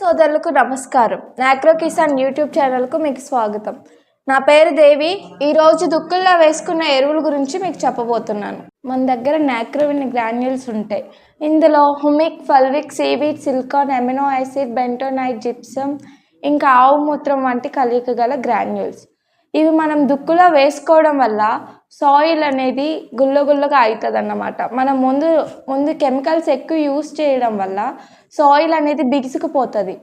సోదరులకు నమస్కారం. నాక్రో కిసాన్ యూట్యూబ్ ఛానల్కు మీకు స్వాగతం. నా పేరు దేవి. ఈరోజు దుక్కుల్లో వేసుకున్న ఎరువుల గురించి మీకు చెప్పబోతున్నాను. మన దగ్గర నాక్రోవిన్ గ్రాన్యూల్స్ ఉంటాయి. ఇందులో humic fulvic seaweed silicon amino acid bentonite gypsum ఇంకా ఆవు మూత్రం వంటి కలయిక గల గ్రాన్యూల్స్. ఇవి మనం దుక్కులో వేసుకోవడం వల్ల సాయిల్ అనేది గుల్ల గుల్లగా అవుతుంది అన్నమాట మనం ముందు ముందు కెమికల్స్ ఎక్కువ యూస్ చేయడం వల్ల సాయిల్ అనేది బిగుసుకుపోతుంది.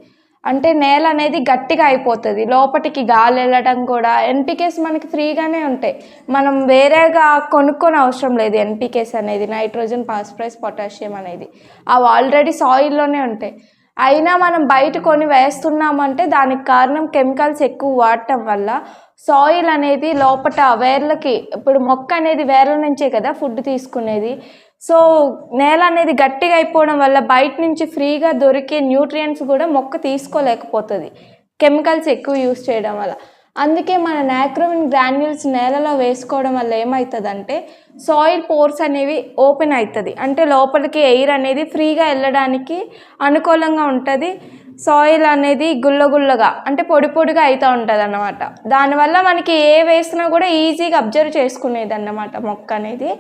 అంటే నేల అనేది గట్టిగా అయిపోతుంది. లోపటికి గాలి వెళ్ళడం కూడా ఎన్పికేస్ మనకి ఫ్రీగానే ఉంటాయి. మనం వేరేగా కొనుక్కొని అవసరం లేదు ఎన్పికేస్ అనేది నైట్రోజన్ ఫాస్ఫరస్ పొటాషియం అనేది. అవి ఆల్రెడీ సాయిల్లోనే ఉంటాయి. అయినా మనం బయట కొని వేస్తున్నామంటే దానికి కారణం కెమికల్స్ ఎక్కువ వాడటం వల్ల సాయిల్ అనేది లోపట వేర్లకి ఇప్పుడు మొక్క అనేది వేర్ల నుంచే కదా ఫుడ్ తీసుకునేది. సో నేల అనేది గట్టిగా అయిపోవడం వల్ల బయట నుంచి ఫ్రీగా దొరికే న్యూట్రియంట్స్ కూడా మొక్క తీసుకోలేకపోతుంది. కెమికల్స్ ఎక్కువ యూస్ చేయడం వల్ల. అందుకే మన నాక్రోవిన్ గ్రాన్యూల్స్ నేలలో వేసుకోవడం వల్ల ఏమవుతుందంటే సాయిల్ పోర్స్ అనేవి ఓపెన్ అవుతుంది అంటే లోపలికి ఎయిర్ అనేది ఫ్రీగా వెళ్ళడానికి అనుకూలంగా ఉంటుంది. సాయిల్ అనేది గుల్లగుల్లగా అంటే పొడి పొడిగా అవుతూ ఉంటుంది అన్నమాట దానివల్ల మనకి ఏ వేసినా కూడా ఈజీగా అబ్జర్వ్ చేసుకునేది అన్నమాట మొక్క అనేది.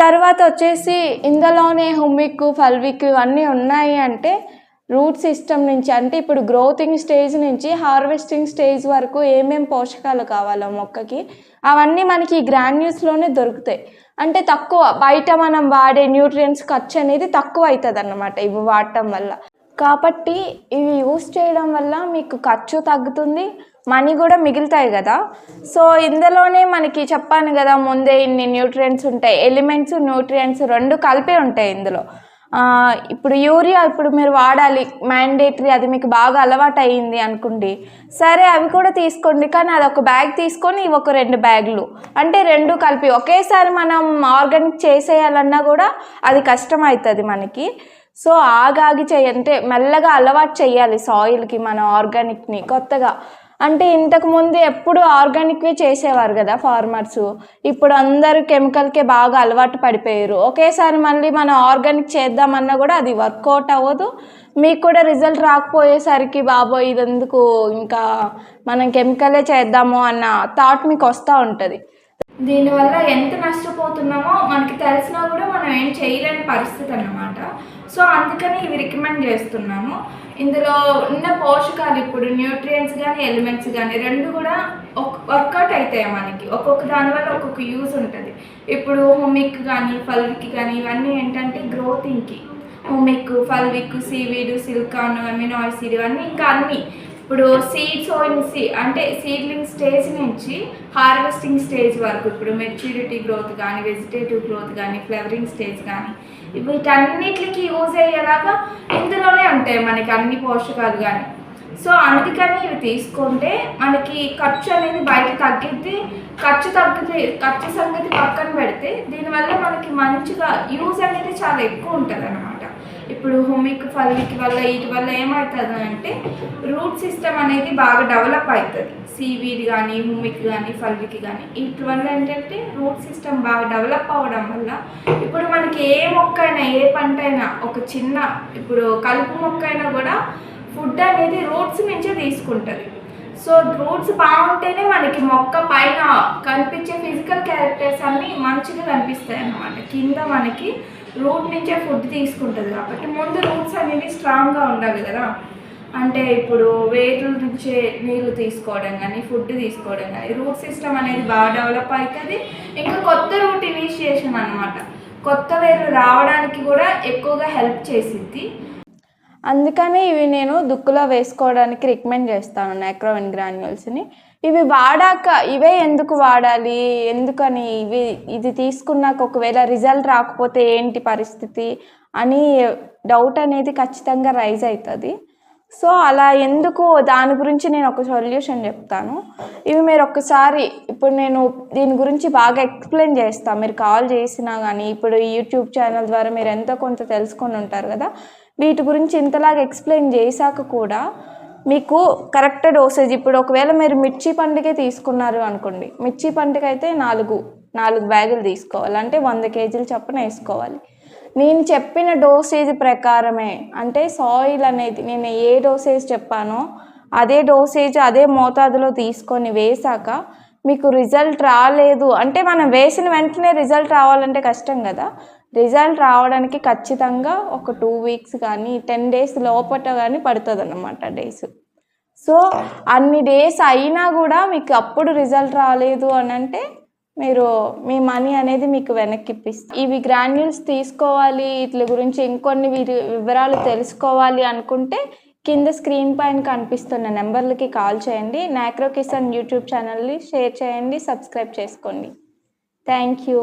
తర్వాత వచ్చేసి ఇందులోనే హుమిక్ ఫల్విక్ ఇవన్నీ ఉన్నాయి అంటే రూట్ సిస్టమ్ నుంచి అంటే ఇప్పుడు గ్రోతింగ్ స్టేజ్ నుంచి హార్వెస్టింగ్ స్టేజ్ వరకు ఏమేం పోషకాలు కావాలో మొక్కకి అవన్నీ మనకి ఈ గ్రాన్యూస్లోనే దొరుకుతాయి. అంటే తక్కువ బయట మనం వాడే న్యూట్రియంట్స్ ఖర్చు అనేది తక్కువ అవుతుంది అన్నమాట ఇవి వాడటం వల్ల. కాబట్టి ఇవి యూస్ చేయడం వల్ల మీకు ఖర్చు తగ్గుతుంది మనీ కూడా మిగులుతాయి కదా. సో ఇందులోనే మనకి చెప్పాను కదా ముందే ఇన్ని న్యూట్రియంట్స్ ఉంటాయి ఎలిమెంట్స్ న్యూట్రియంట్స్ రెండు కలిపి ఉంటాయి ఇందులో. ఇప్పుడు యూరియా ఇప్పుడు మీరు వాడాలి మ్యాండేటరీ అది మీకు బాగా అలవాటు అయ్యింది అనుకోండి. సరే అవి కూడా తీసుకోండి కానీ అది ఒక బ్యాగ్ తీసుకొని ఒక రెండు బ్యాగులు. అంటే రెండు కలిపి ఒకేసారి మనం ఆర్గానిక్ చేసేయాలన్నా కూడా అది కష్టం అవుతుంది మనకి. సో ఆగాగి చేయ అంటే మెల్లగా అలవాటు చేయాలి సాయిల్కి మన ఆర్గానిక్ని కొత్తగా. అంటే ఇంతకుముందు ఎప్పుడు ఆర్గానిక్వి చేసేవారు కదా ఫార్మర్స్ ఇప్పుడు అందరూ కెమికల్కే బాగా అలవాటు పడిపోయారు. ఒకేసారి మళ్ళీ మనం ఆర్గానిక్ చేద్దామన్నా కూడా అది వర్కౌట్ అవ్వదు. మీకు కూడా రిజల్ట్ రాకపోయేసరికి బాబోయ్ ఇది ఎందుకు ఇంకా మనం కెమికలే చేద్దాము అన్న థాట్ మీకు వస్తూ ఉంటుంది. దీనివల్ల ఎంత నష్టపోతున్నామో మనకి తెలిసినా కూడా మనం ఏం చేయలేని పరిస్థితి అన్నమాట. సో అందుకని ఇవి రికమెండ్ చేస్తున్నాము ఇందులో ఉన్న పోషకాలు ఇప్పుడు న్యూట్రియంట్స్ కానీ ఎలిమెంట్స్ కానీ రెండు కూడా వర్కౌట్ అవుతాయి మనకి? ఒక్కొక్క దానివల్ల ఒక్కొక్క యూజ్ ఉంటుంది. ఇప్పుడు హోమిక్ కానీ ఫల్విక్ కానీ ఇవన్నీ ఏంటంటే గ్రోతింగ్కి humic fulvic seaweed silicon amino ఇవన్నీ ఇంకా అన్నీ. ఇప్పుడు సీడ్ సోయింగ్ సీ అంటే సీడ్లింగ్ స్టేజ్ నుంచి హార్వెస్టింగ్ స్టేజ్ వరకు ఇప్పుడు మెచ్యూరిటీ గ్రోత్ కానీ వెజిటేటివ్ గ్రోత్ కానీ ఫ్లవరింగ్ స్టేజ్ కానీ వీటన్నిటికి యూజ్ అయ్యేలాగా ఇందులోనే ఉంటాయి మనకి అన్ని పోషకాలు కానీ సో అందుకని ఇవి తీసుకుంటే మనకి ఖర్చు అనేది బయట తగ్గిద్ది ఖర్చు తగ్గితే ఖర్చు సంగతి పక్కన పెడితే దీనివల్ల మనకి మంచిగా యూజ్ అనేది చాలా ఎక్కువ ఉంటుంది అనమాట ఇప్పుడు హోమిక్ ఫల్విక్ వల్ల వీటి వల్ల ఏమవుతుంది అంటే రూట్ సిస్టమ్ అనేది బాగా డెవలప్ అవుతుంది. సీవీడ్ కానీ హోమిక్ కానీ ఫల్విక్ కానీ వీటి వల్ల ఏంటంటే రూట్ సిస్టమ్ బాగా డెవలప్ అవ్వడం వల్ల ఇప్పుడు మనకి ఏ మొక్క అయినా ఏ పంట అయినా ఒక చిన్న ఇప్పుడు కలుపు మొక్క అయినా కూడా ఫుడ్ అనేది రూట్స్ నుంచే తీసుకుంటుంది. సో రూట్స్ బాగుంటేనే మనకి మొక్క పైన కనిపించే ఫిజికల్ క్యారెక్టర్స్ అన్నీ మంచిగా కనిపిస్తాయి అన్నమాట. కింద మనకి రూట్ నుంచే ఫుడ్ తీసుకుంటుంది కాబట్టి ముందు రూట్స్ అనేవి స్ట్రాంగ్గా ఉండాలి కదా. అంటే ఇప్పుడు వేర్ల నుంచే నీళ్ళు తీసుకోవడం కానీ ఫుడ్ తీసుకోవడం కానీ రూట్ సిస్టమ్ అనేది బాగా డెవలప్ అవుతుంది. ఇంకా కొత్త రూట్ ఇనిషియేషన్ అనమాట కొత్త వేర్లు రావడానికి కూడా ఎక్కువగా హెల్ప్ చేసిద్ది. అందుకని ఇవి నేను దుక్కులో వేసుకోవడానికి రికమెండ్ చేస్తాను నాక్రోవిన్ గ్రాన్యూల్స్ని. ఇవి వాడాక ఇవే ఎందుకు వాడాలి? ఎందుకని ఇవి ఇది తీసుకున్నాక ఒకవేళ రిజల్ట్ రాకపోతే ఏంటి పరిస్థితి అని డౌట్ అనేది ఖచ్చితంగా రైజ్ అవుతుంది. సో అలా ఎందుకు దాని గురించి నేను ఒక సొల్యూషన్ చెప్తాను. ఇవి మీరు ఒక్కసారి ఇప్పుడు నేను దీని గురించి బాగా ఎక్స్ప్లెయిన్ చేస్తాను మీరు కాల్ చేసినా కానీ ఇప్పుడు యూట్యూబ్ ఛానల్ ద్వారా మీరు ఎంతో కొంత తెలుసుకొని ఉంటారు కదా. వీటి గురించి ఇంతలాగా ఎక్స్ప్లెయిన్ చేశాక కూడా మీకు కరెక్ట్ డోసేజ్ ఇప్పుడు ఒకవేళ మీరు మిర్చి పండుగే తీసుకున్నారు అనుకోండి. మిర్చి పండుగ అయితే నాలుగు నాలుగు బ్యాగులు తీసుకోవాలి. అంటే వంద కేజీలు చొప్పున వేసుకోవాలి. నేను చెప్పిన డోసేజ్ ప్రకారమే అంటే సాయిల్ అనేది నేను ఏ డోసేజ్ చెప్పానో అదే డోసేజ్ అదే మోతాదులో తీసుకొని వేసాక మీకు రిజల్ట్ రాలేదు. అంటే మనం వేసిన వెంటనే రిజల్ట్ రావాలంటే కష్టం కదా. రిజల్ట్ రావడానికి ఖచ్చితంగా ఒక టూ వీక్స్ కానీ టెన్ డేస్ లోపట కానీ పడుతుంది అన్నమాట డేస్. సో అన్ని డేస్ అయినా కూడా మీకు అప్పుడు రిజల్ట్ రాలేదు అని అంటే మీరు మీ మనీ అనేది మీకు వెనక్కి ఇప్పిస్తారు ఇవి గ్రాన్యూల్స్ తీసుకోవాలి వీటి గురించి ఇంకొన్ని వివరాలు తెలుసుకోవాలి అనుకుంటే కింద స్క్రీన్ పైన కనిపిస్తున్న నెంబర్లకి కాల్ చేయండి. నాక్రో కిసాన్ యూట్యూబ్ ఛానల్ని షేర్ చేయండి సబ్స్క్రైబ్ చేసుకోండి. Thank you.